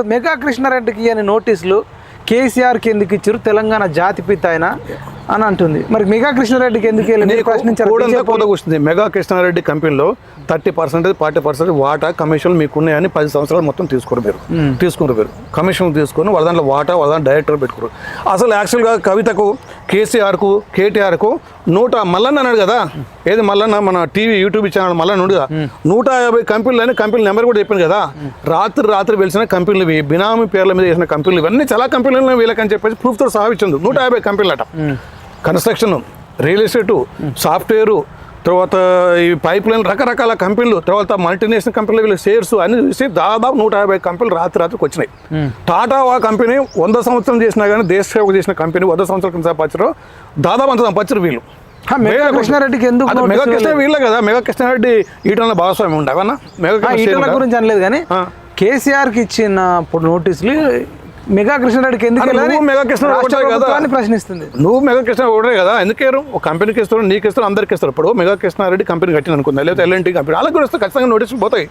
ఉంటుంది మెగా కృష్ణారెడ్డికి అని నోటీసులు కేసీఆర్కి ఎందుకు ఇచ్చారు? తెలంగాణ జాతిపిత ఆయన అని అంటుంది. మరి మెగా కృష్ణారెడ్డికి ఎందుకు ప్రశ్నించారు మెగా కృష్ణారెడ్డి కంపెనీలో థర్టీ పర్సెంటేజ్ ఫార్టీ పర్సెంట్ వాటా కమిషన్ మీకు ఉన్నాయని పది సంవత్సరాలు మొత్తం తీసుకున్నారు మీరు. తీసుకున్నారు మీరు. కమిషన్ తీసుకొని వాళ్ళ దాంట్లో వాటా వాళ్ళ దాంట్లో డైరెక్టర్ పెట్టుకున్నారు. అసలు యాక్చువల్గా కవితకు కేసీఆర్కు కేటీఆర్కు నూట మల్లన్న అన్నాడు కదా? ఏది మల్లన్న? మన టీవీ యూట్యూబ్ ఛానల్ మల్లన్న ఉండు కదా నూట యాభై కంపెనీలు అని కంపెనీ నెంబర్ కూడా చెప్పాను కదా? రాత్రి రాత్రి వెలిసిన కంపెనీలు ఇవి. బినామీ పేర్ల మీద చేసిన కంపెనీలు ఇవన్నీ చాలా కంపెనీలు వీళ్ళకని చెప్పేసి ప్రూఫ్తో సహా ఇచ్చింది నూట యాభై కంపెనీలు అట కన్స్ట్రక్షన్ రియల్ ఎస్టేటు సాఫ్ట్వేరు తర్వాత ఈ పైప్ లైన్ రకరకాల కంపెనీలు తర్వాత మల్టీనేషనల్ కంపెనీలు వీళ్ళ షేర్స్ అన్ని చూసి దాదాపు నూట యాభై కంపెనీలు రాత్రి రాత్రికి వచ్చినాయి. టాటా ఆ కంపెనీ వంద సంవత్సరం చేసినా కానీ దేశ సేవకు చేసిన కంపెనీ వంద సంవత్సరాల కింద సంపాదించారు. దాదాపు అంత సంపాదించారు వీళ్ళు. మెగా కృష్ణారెడ్డికి ఎందుకు మెగా కృష్ణ వీళ్ళే కదా మెగా కృష్ణారెడ్డి ఈటల భాగస్వామి ఉండవన్నా మెగా ఈటల గురించి అనలేదు కానీ. కేసీఆర్కి ఇచ్చిన నోటీసులు మెగా కృష్ణారెడ్డికి ఎందుకు మెగా. ప్రభుత్వాన్ని ప్రశ్నిస్తుంది. నువ్వు మెగా కృష్ణ ఒకటే కదా. ఎందుకేరు ఒక కంపెనీకి ఇస్తారు నీకు ఇస్తారు అందరికి ఇస్తారు ఇప్పుడు మెగా కృష్ణారెడ్డి కంపెనీ కట్టింది అనుకుందా లేకపోతే ఎల్ఎన్టీ కంపెనీ వాళ్ళకి కూడా ఖచ్చితంగా నోటీసులు పోతాయి.